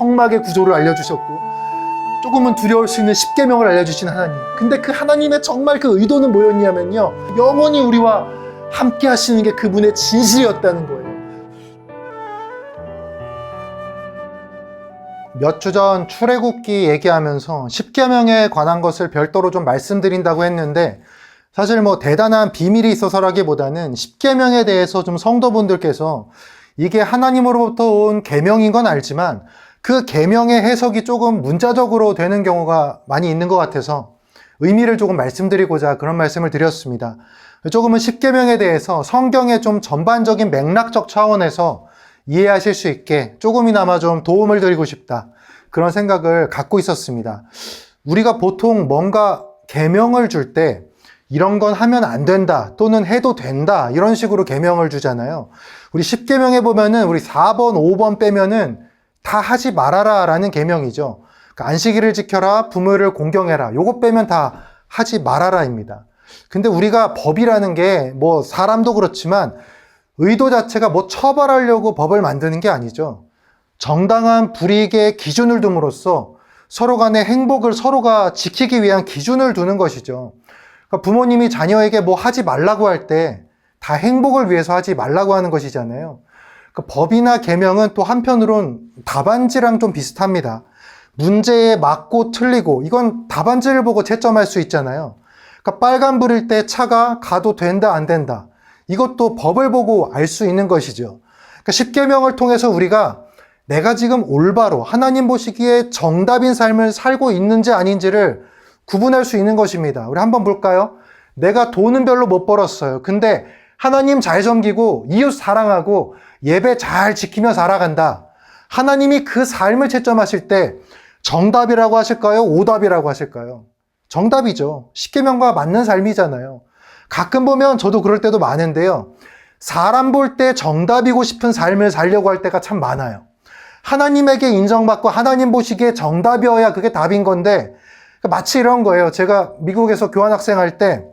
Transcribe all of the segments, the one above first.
성막의 구조를 알려주셨고 조금은 두려울 수 있는 십계명을 알려주신 하나님. 근데 그 하나님의 정말 그 의도는 뭐였냐면요. 영원히 우리와 함께 하시는 게 그분의 진실이었다는 거예요. 몇 주 전 출애굽기 얘기하면서 십계명에 관한 것을 별도로 좀 말씀드린다고 했는데 사실 뭐 대단한 비밀이 있어서라기보다는 십계명에 대해서 좀 성도분들께서 이게 하나님으로부터 온 계명인 건 알지만 그 계명의 해석이 조금 문자적으로 되는 경우가 많이 있는 것 같아서 의미를 조금 말씀드리고자 그런 말씀을 드렸습니다. 조금은 십계명에 대해서 성경의 좀 전반적인 맥락적 차원에서 이해하실 수 있게 조금이나마 좀 도움을 드리고 싶다. 그런 생각을 갖고 있었습니다. 우리가 보통 뭔가 계명을 줄 때 이런 건 하면 안 된다 또는 해도 된다 이런 식으로 계명을 주잖아요. 우리 10계명에 보면은 우리 4번, 5번 빼면은 다 하지 말아라 라는 계명이죠. 그러니까 안식일을 지켜라, 부모를 공경해라. 요거 빼면 다 하지 말아라입니다. 근데 우리가 법이라는 게 뭐 사람도 그렇지만 의도 자체가 뭐 처벌하려고 법을 만드는 게 아니죠. 정당한 불이익의 기준을 둠으로써 서로 간의 행복을 서로가 지키기 위한 기준을 두는 것이죠. 그러니까 부모님이 자녀에게 뭐 하지 말라고 할 때 다 행복을 위해서 하지 말라고 하는 것이잖아요. 그러니까 법이나 계명은 또 한편으론 답안지랑 좀 비슷합니다. 문제에 맞고 틀리고 이건 답안지를 보고 채점할 수 있잖아요. 그러니까 빨간불일 때 차가 가도 된다 안 된다. 이것도 법을 보고 알 수 있는 것이죠. 그러니까 십계명을 통해서 우리가 내가 지금 올바로 하나님 보시기에 정답인 삶을 살고 있는지 아닌지를 구분할 수 있는 것입니다. 우리 한번 볼까요? 내가 돈은 별로 못 벌었어요. 근데 하나님 잘 섬기고 이웃 사랑하고 예배 잘 지키며 살아간다. 하나님이 그 삶을 채점하실 때 정답이라고 하실까요? 오답이라고 하실까요? 정답이죠. 십계명과 맞는 삶이잖아요. 가끔 보면 저도 그럴 때도 많은데요. 사람 볼 때 정답이고 싶은 삶을 살려고 할 때가 참 많아요. 하나님에게 인정받고 하나님 보시기에 정답이어야 그게 답인 건데 마치 이런 거예요. 제가 미국에서 교환학생 할 때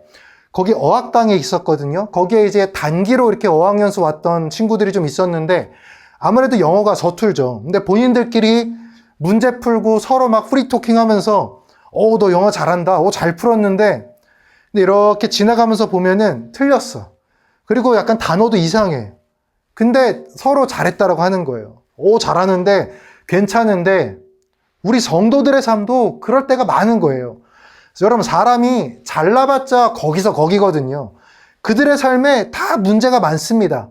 거기 어학당에 있었거든요. 거기에 이제 단기로 이렇게 어학연수 왔던 친구들이 좀 있었는데 아무래도 영어가 서툴죠. 근데 본인들끼리 문제 풀고 서로 막 프리토킹 하면서 어, 너 영어 잘한다. 어, 잘 풀었는데 근데 이렇게 지나가면서 보면은 틀렸어. 그리고 약간 단어도 이상해. 근데 서로 잘했다라고 하는 거예요. 오, 잘하는데 괜찮은데 우리 성도들의 삶도 그럴 때가 많은 거예요. 여러분 사람이 잘나봤자 거기서 거기거든요. 그들의 삶에 다 문제가 많습니다.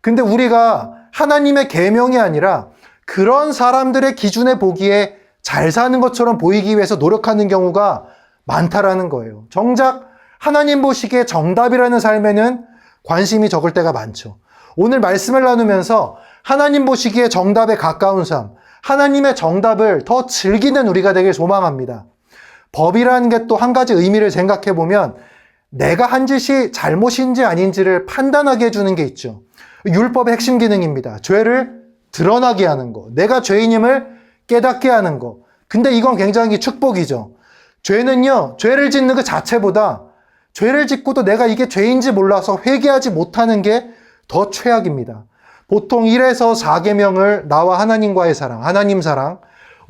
근데 우리가 하나님의 계명이 아니라 그런 사람들의 기준에 보기에 잘 사는 것처럼 보이기 위해서 노력하는 경우가 많다라는 거예요. 정작 하나님 보시기에 정답이라는 삶에는 관심이 적을 때가 많죠. 오늘 말씀을 나누면서 하나님 보시기에 정답에 가까운 삶, 하나님의 정답을 더 즐기는 우리가 되길 소망합니다. 법이라는 게 또 한 가지 의미를 생각해 보면 내가 한 짓이 잘못인지 아닌지를 판단하게 해주는 게 있죠. 율법의 핵심 기능입니다. 죄를 드러나게 하는 거. 내가 죄인임을 깨닫게 하는 거. 근데 이건 굉장히 축복이죠. 죄는요, 죄를 짓는 그 자체보다 죄를 짓고도 내가 이게 죄인지 몰라서 회개하지 못하는 게 더 최악입니다. 보통 1에서 4계명을 나와 하나님과의 사랑, 하나님 사랑,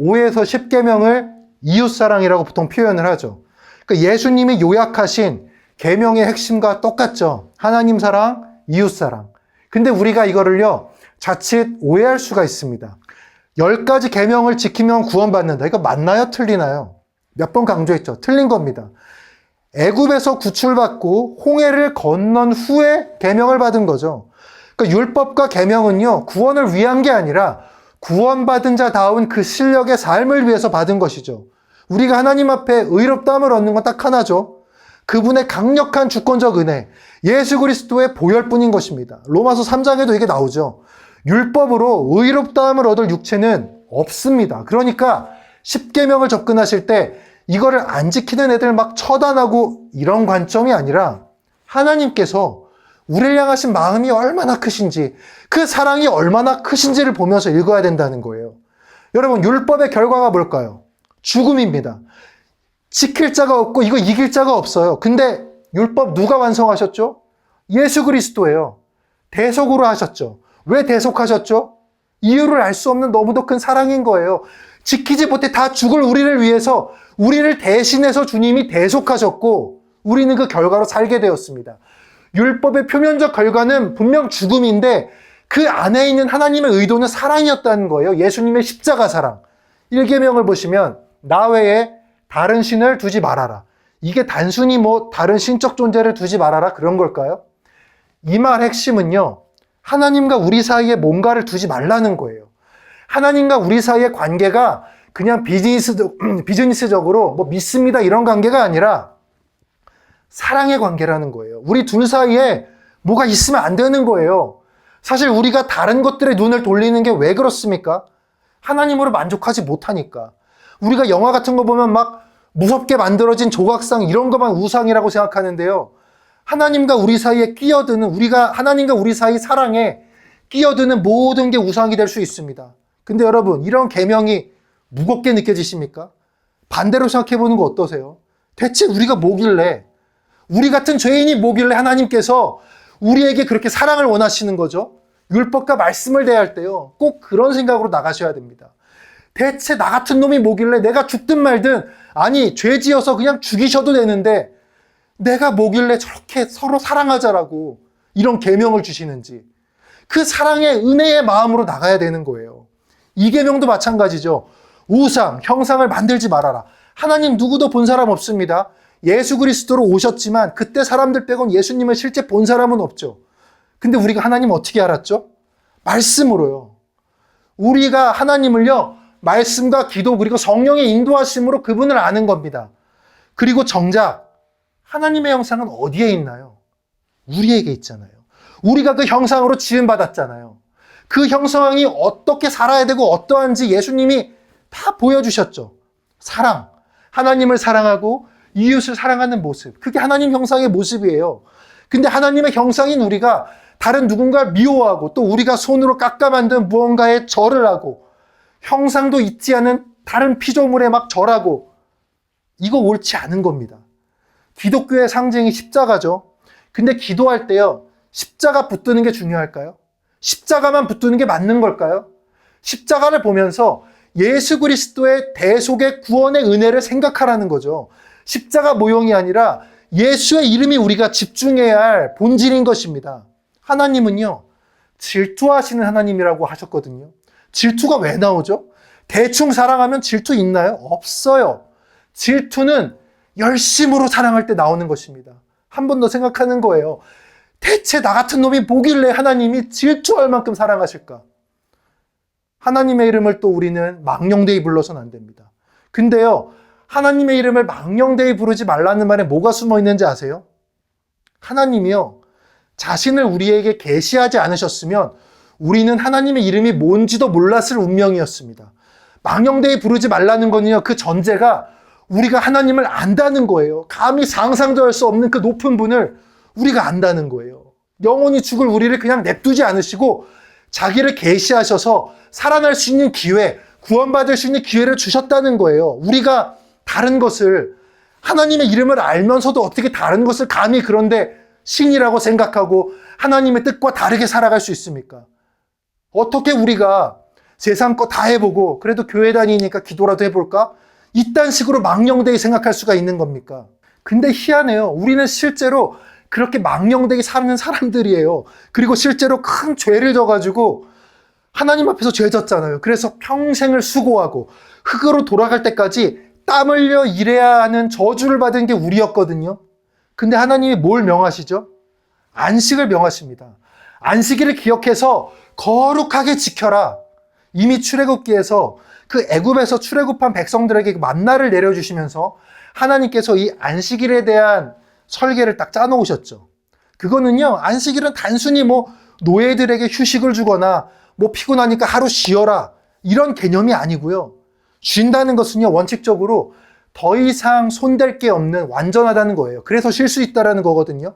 5에서 10계명을 이웃 사랑이라고 보통 표현을 하죠. 그러니까 예수님이 요약하신 계명의 핵심과 똑같죠. 하나님 사랑, 이웃 사랑. 근데 우리가 이거를요, 자칫 오해할 수가 있습니다. 10가지 계명을 지키면 구원받는다. 이거 맞나요? 틀리나요? 몇 번 강조했죠. 틀린 겁니다. 애굽에서 구출받고 홍해를 건넌 후에 계명을 받은 거죠. 그러니까 율법과 계명은요 구원을 위한 게 아니라 구원받은 자다운 그 실력의 삶을 위해서 받은 것이죠. 우리가 하나님 앞에 의롭다함을 얻는 건 딱 하나죠. 그분의 강력한 주권적 은혜, 예수 그리스도의 보혈뿐인 것입니다. 로마서 3장에도 이게 나오죠. 율법으로 의롭다함을 얻을 육체는 없습니다. 그러니까 십계명을 접근하실 때 이거를 안 지키는 애들 막 처단하고 이런 관점이 아니라 하나님께서 우리를 향하신 마음이 얼마나 크신지 그 사랑이 얼마나 크신지를 보면서 읽어야 된다는 거예요. 여러분 율법의 결과가 뭘까요? 죽음입니다. 지킬 자가 없고 이거 이길 자가 없어요. 근데 율법 누가 완성하셨죠? 예수 그리스도예요. 대속으로 하셨죠. 왜 대속하셨죠? 이유를 알 수 없는 너무도 큰 사랑인 거예요. 지키지 못해 다 죽을 우리를 위해서 우리를 대신해서 주님이 대속하셨고 우리는 그 결과로 살게 되었습니다. 율법의 표면적 결과는 분명 죽음인데 그 안에 있는 하나님의 의도는 사랑이었다는 거예요. 예수님의 십자가 사랑. 1계명을 보시면 나 외에 다른 신을 두지 말아라. 이게 단순히 뭐 다른 신적 존재를 두지 말아라 그런 걸까요? 이 말 핵심은요. 하나님과 우리 사이에 뭔가를 두지 말라는 거예요. 하나님과 우리 사이의 관계가 그냥 비즈니스, 비즈니스적으로 뭐 믿습니다 이런 관계가 아니라 사랑의 관계라는 거예요. 우리 둘 사이에 뭐가 있으면 안 되는 거예요. 사실 우리가 다른 것들에 눈을 돌리는 게 왜 그렇습니까? 하나님으로 만족하지 못하니까. 우리가 영화 같은 거 보면 막 무섭게 만들어진 조각상 이런 것만 우상이라고 생각하는데요. 하나님과 우리 사이에 끼어드는 우리가 하나님과 우리 사이 사랑에 끼어드는 모든 게 우상이 될 수 있습니다. 근데 여러분 이런 계명이 무겁게 느껴지십니까? 반대로 생각해 보는 거 어떠세요? 대체 우리가 뭐길래 우리 같은 죄인이 뭐길래 하나님께서 우리에게 그렇게 사랑을 원하시는 거죠? 율법과 말씀을 대할 때요. 꼭 그런 생각으로 나가셔야 됩니다. 대체 나 같은 놈이 뭐길래 내가 죽든 말든 아니 죄 지어서 그냥 죽이셔도 되는데 내가 뭐길래 저렇게 서로 사랑하자라고 이런 계명을 주시는지 그 사랑의 은혜의 마음으로 나가야 되는 거예요. 이 계명도 마찬가지죠. 우상, 형상을 만들지 말아라. 하나님 누구도 본 사람 없습니다. 예수 그리스도로 오셨지만 그때 사람들 빼곤 예수님을 실제 본 사람은 없죠. 근데 우리가 하나님 어떻게 알았죠? 말씀으로요. 우리가 하나님을요, 말씀과 기도 그리고 성령의 인도하심으로 그분을 아는 겁니다. 그리고 정작 하나님의 형상은 어디에 있나요? 우리에게 있잖아요. 우리가 그 형상으로 지음 받았잖아요. 그 형상이 어떻게 살아야 되고 어떠한지 예수님이 다 보여주셨죠. 사랑. 하나님을 사랑하고 이웃을 사랑하는 모습. 그게 하나님 형상의 모습이에요. 근데 하나님의 형상인 우리가 다른 누군가를 미워하고 또 우리가 손으로 깎아 만든 무언가에 절을 하고 형상도 있지 않은 다른 피조물에 막 절하고 이거 옳지 않은 겁니다. 기독교의 상징이 십자가죠. 근데 기도할 때요. 십자가 붙드는 게 중요할까요? 십자가만 붙드는 게 맞는 걸까요? 십자가를 보면서 예수 그리스도의 대속의 구원의 은혜를 생각하라는 거죠. 십자가 모형이 아니라 예수의 이름이 우리가 집중해야 할 본질인 것입니다. 하나님은요, 질투하시는 하나님이라고 하셨거든요. 질투가 왜 나오죠? 대충 사랑하면 질투 있나요? 없어요. 질투는 열심으로 사랑할 때 나오는 것입니다. 한 번 더 생각하는 거예요. 대체 나 같은 놈이 보길래 하나님이 질투할 만큼 사랑하실까? 하나님의 이름을 또 우리는 망령되이 불러서는 안 됩니다. 근데요, 하나님의 이름을 망령되이 부르지 말라는 말에 뭐가 숨어 있는지 아세요? 하나님이요, 자신을 우리에게 계시하지 않으셨으면 우리는 하나님의 이름이 뭔지도 몰랐을 운명이었습니다. 망령되이 부르지 말라는 거는요, 그 전제가 우리가 하나님을 안다는 거예요. 감히 상상도 할 수 없는 그 높은 분을 우리가 안다는 거예요. 영원히 죽을 우리를 그냥 냅두지 않으시고 자기를 계시하셔서 살아날 수 있는 기회, 구원받을 수 있는 기회를 주셨다는 거예요. 우리가 다른 것을 하나님의 이름을 알면서도 어떻게 다른 것을 감히 그런데 신이라고 생각하고 하나님의 뜻과 다르게 살아갈 수 있습니까? 어떻게 우리가 세상 거 다 해보고 그래도 교회 다니니까 기도라도 해볼까? 이딴 식으로 망령되게 생각할 수가 있는 겁니까? 근데 희한해요. 우리는 실제로 그렇게 망령되게 사는 사람들이에요. 그리고 실제로 큰 죄를 져가지고 하나님 앞에서 죄 졌잖아요. 그래서 평생을 수고하고 흙으로 돌아갈 때까지 땀 흘려 일해야 하는 저주를 받은 게 우리였거든요. 근데 하나님이 뭘 명하시죠? 안식을 명하십니다. 안식일을 기억해서 거룩하게 지켜라. 이미 출애굽기에서 그 애굽에서 출애굽한 백성들에게 만나를 내려주시면서 하나님께서 이 안식일에 대한 설계를 딱 짜놓으셨죠. 그거는요, 안식일은 단순히 뭐 노예들에게 휴식을 주거나 뭐 피곤하니까 하루 쉬어라 이런 개념이 아니고요. 쉰다는 것은요, 원칙적으로 더 이상 손댈 게 없는 완전하다는 거예요. 그래서 쉴 수 있다라는 거거든요.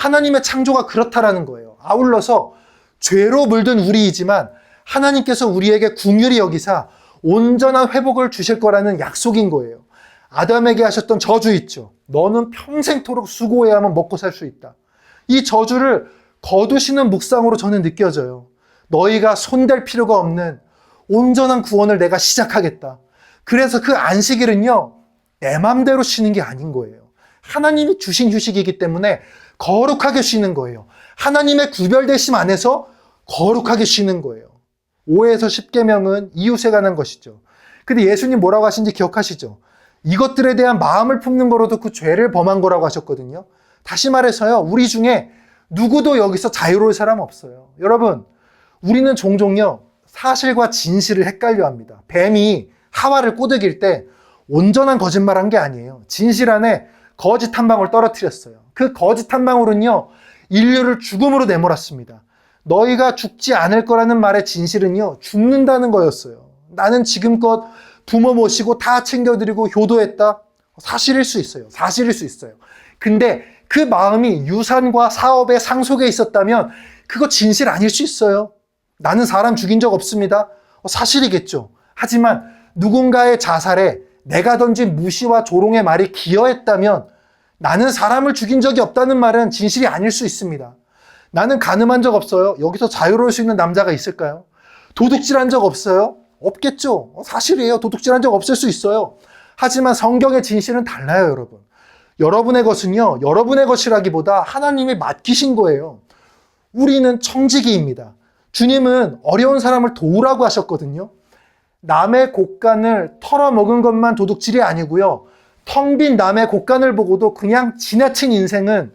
하나님의 창조가 그렇다라는 거예요. 아울러서 죄로 물든 우리이지만 하나님께서 우리에게 궁휼히 여기사 온전한 회복을 주실 거라는 약속인 거예요. 아담에게 하셨던 저주 있죠. 너는 평생토록 수고해야만 먹고 살 수 있다. 이 저주를 거두시는 묵상으로 저는 느껴져요. 너희가 손댈 필요가 없는 온전한 구원을 내가 시작하겠다. 그래서 그 안식일은요, 내 맘대로 쉬는 게 아닌 거예요. 하나님이 주신 휴식이기 때문에 거룩하게 쉬는 거예요. 하나님의 구별되심 안에서 거룩하게 쉬는 거예요. 5에서 10계명은 이웃에 관한 것이죠. 근데 예수님 뭐라고 하신지 기억하시죠? 이것들에 대한 마음을 품는 거로도 그 죄를 범한 거라고 하셨거든요. 다시 말해서요, 우리 중에 누구도 여기서 자유로울 사람 없어요. 여러분, 우리는 종종요, 사실과 진실을 헷갈려 합니다. 뱀이 하와를 꼬드길 때 온전한 거짓말 한 게 아니에요. 진실 안에 거짓 한 방울 떨어뜨렸어요. 그 거짓 한 방울은요, 인류를 죽음으로 내몰았습니다. 너희가 죽지 않을 거라는 말의 진실은요, 죽는다는 거였어요. 나는 지금껏 부모 모시고 다 챙겨드리고 효도했다? 사실일 수 있어요. 사실일 수 있어요. 근데 그 마음이 유산과 사업의 상속에 있었다면 그거 진실 아닐 수 있어요. 나는 사람 죽인 적 없습니다. 어, 사실이겠죠. 하지만 누군가의 자살에 내가 던진 무시와 조롱의 말이 기여했다면 나는 사람을 죽인 적이 없다는 말은 진실이 아닐 수 있습니다. 나는 가늠한 적 없어요. 여기서 자유로울 수 있는 남자가 있을까요? 도둑질한 적 없어요? 없겠죠. 어, 사실이에요. 도둑질한 적 없을 수 있어요. 하지만 성경의 진실은 달라요, 여러분. 여러분의 것은요, 여러분의 것이라기보다 하나님이 맡기신 거예요. 우리는 청지기입니다. 주님은 어려운 사람을 도우라고 하셨거든요. 남의 곡간을 털어먹은 것만 도둑질이 아니고요. 텅 빈 남의 곡간을 보고도 그냥 지나친 인생은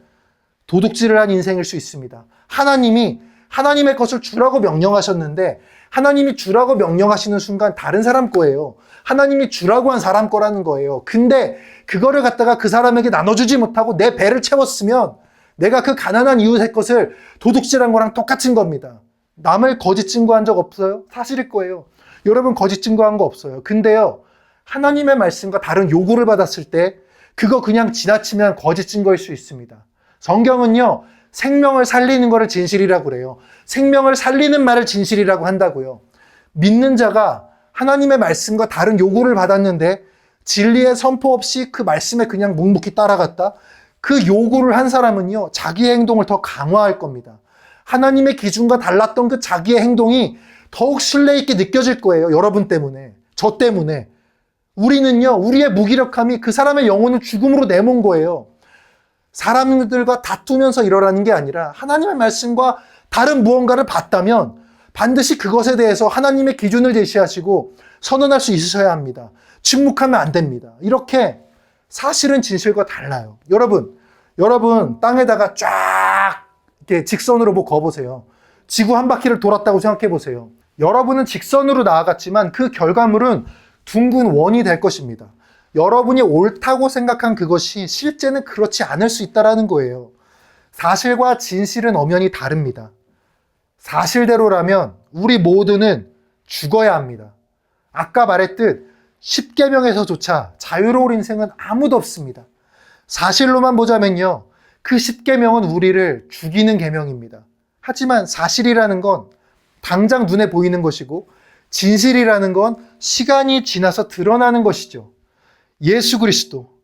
도둑질을 한 인생일 수 있습니다. 하나님이 하나님의 것을 주라고 명령하셨는데 하나님이 주라고 명령하시는 순간 다른 사람 거예요. 하나님이 주라고 한 사람 거라는 거예요. 근데 그거를 갖다가 그 사람에게 나눠주지 못하고 내 배를 채웠으면 내가 그 가난한 이웃의 것을 도둑질한 거랑 똑같은 겁니다. 남을 거짓 증거한 적 없어요? 사실일 거예요. 여러분 거짓 증거한 거 없어요. 근데요, 하나님의 말씀과 다른 요구를 받았을 때 그거 그냥 지나치면 거짓 증거일 수 있습니다. 성경은요, 생명을 살리는 것을 진실이라고 그래요. 생명을 살리는 말을 진실이라고 한다고요. 믿는 자가 하나님의 말씀과 다른 요구를 받았는데 진리의 선포 없이 그 말씀에 그냥 묵묵히 따라갔다? 그 요구를 한 사람은요, 자기의 행동을 더 강화할 겁니다. 하나님의 기준과 달랐던 그 자기의 행동이 더욱 신뢰 있게 느껴질 거예요. 여러분 때문에. 저 때문에. 우리는요, 우리의 무기력함이 그 사람의 영혼을 죽음으로 내몬 거예요. 사람들과 다투면서 일어나는 게 아니라 하나님의 말씀과 다른 무언가를 봤다면 반드시 그것에 대해서 하나님의 기준을 제시하시고 선언할 수 있으셔야 합니다. 침묵하면 안 됩니다. 이렇게 사실은 진실과 달라요. 여러분, 여러분 땅에다가 쫙 이렇게 직선으로 뭐 거보세요. 지구 한 바퀴를 돌았다고 생각해 보세요. 여러분은 직선으로 나아갔지만 그 결과물은 둥근 원이 될 것입니다. 여러분이 옳다고 생각한 그것이 실제는 그렇지 않을 수 있다라는 거예요. 사실과 진실은 엄연히 다릅니다. 사실대로라면 우리 모두는 죽어야 합니다. 아까 말했듯 10계명에서조차 자유로운 인생은 아무도 없습니다. 사실로만 보자면요. 그 10계명은 우리를 죽이는 계명입니다. 하지만 사실이라는 건 당장 눈에 보이는 것이고 진실이라는 건 시간이 지나서 드러나는 것이죠. 예수 그리스도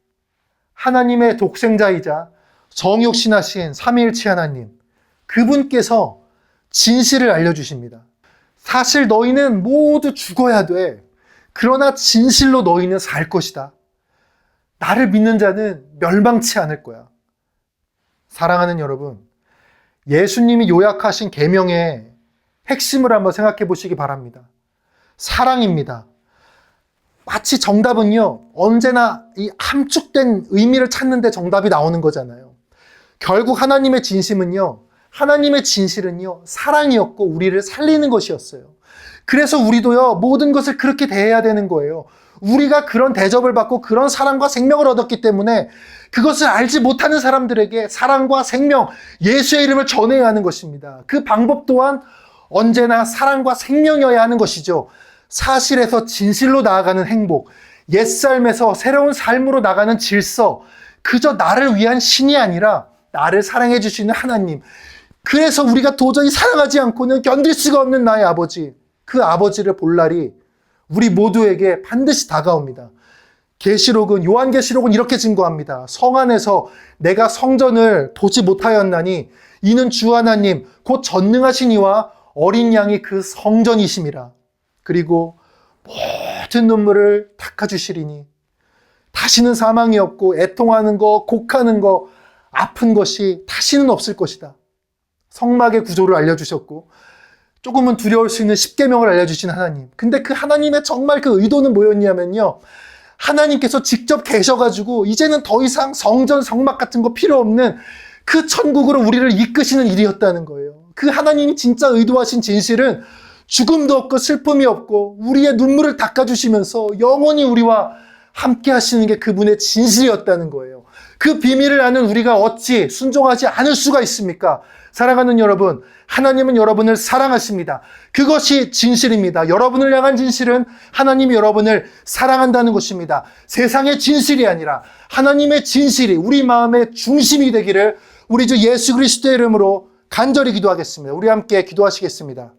하나님의 독생자이자 정육신하신 삼위일체 하나님 그분께서 진실을 알려주십니다. 사실 너희는 모두 죽어야 돼. 그러나 진실로 너희는 살 것이다. 나를 믿는 자는 멸망치 않을 거야. 사랑하는 여러분, 예수님이 요약하신 계명의 핵심을 한번 생각해 보시기 바랍니다. 사랑입니다. 마치 정답은요, 언제나 이 함축된 의미를 찾는데 정답이 나오는 거잖아요. 결국 하나님의 진심은요, 하나님의 진실은요, 사랑이었고, 우리를 살리는 것이었어요. 그래서 우리도요, 모든 것을 그렇게 대해야 되는 거예요. 우리가 그런 대접을 받고 그런 사랑과 생명을 얻었기 때문에 그것을 알지 못하는 사람들에게 사랑과 생명, 예수의 이름을 전해야 하는 것입니다. 그 방법 또한 언제나 사랑과 생명이어야 하는 것이죠. 사실에서 진실로 나아가는 행복, 옛삶에서 새로운 삶으로 나가는 질서, 그저 나를 위한 신이 아니라 나를 사랑해 주시는 하나님. 그래서 우리가 도저히 사랑하지 않고는 견딜 수가 없는 나의 아버지. 그 아버지를 볼 날이 우리 모두에게 반드시 다가옵니다. 계시록은 요한 계시록은 이렇게 증거합니다. 성 안에서 내가 성전을 보지 못하였나니 이는 주 하나님 곧 전능하신 이와 어린 양이 그 성전이심이라. 그리고 모든 눈물을 닦아주시리니 다시는 사망이 없고 애통하는 거, 곡하는 거, 아픈 것이 다시는 없을 것이다. 성막의 구조를 알려주셨고 조금은 두려울 수 있는 십계명을 알려주신 하나님. 근데 그 하나님의 정말 그 의도는 뭐였냐면요. 하나님께서 직접 계셔가지고 이제는 더 이상 성전 성막 같은 거 필요 없는 그 천국으로 우리를 이끄시는 일이었다는 거예요. 그 하나님이 진짜 의도하신 진실은 죽음도 없고 슬픔이 없고 우리의 눈물을 닦아주시면서 영원히 우리와 함께 하시는 게 그분의 진실이었다는 거예요. 그 비밀을 아는 우리가 어찌 순종하지 않을 수가 있습니까? 사랑하는 여러분, 하나님은 여러분을 사랑하십니다. 그것이 진실입니다. 여러분을 향한 진실은 하나님이 여러분을 사랑한다는 것입니다. 세상의 진실이 아니라 하나님의 진실이 우리 마음의 중심이 되기를 우리 주 예수 그리스도의 이름으로 간절히 기도하겠습니다. 우리 함께 기도하시겠습니다.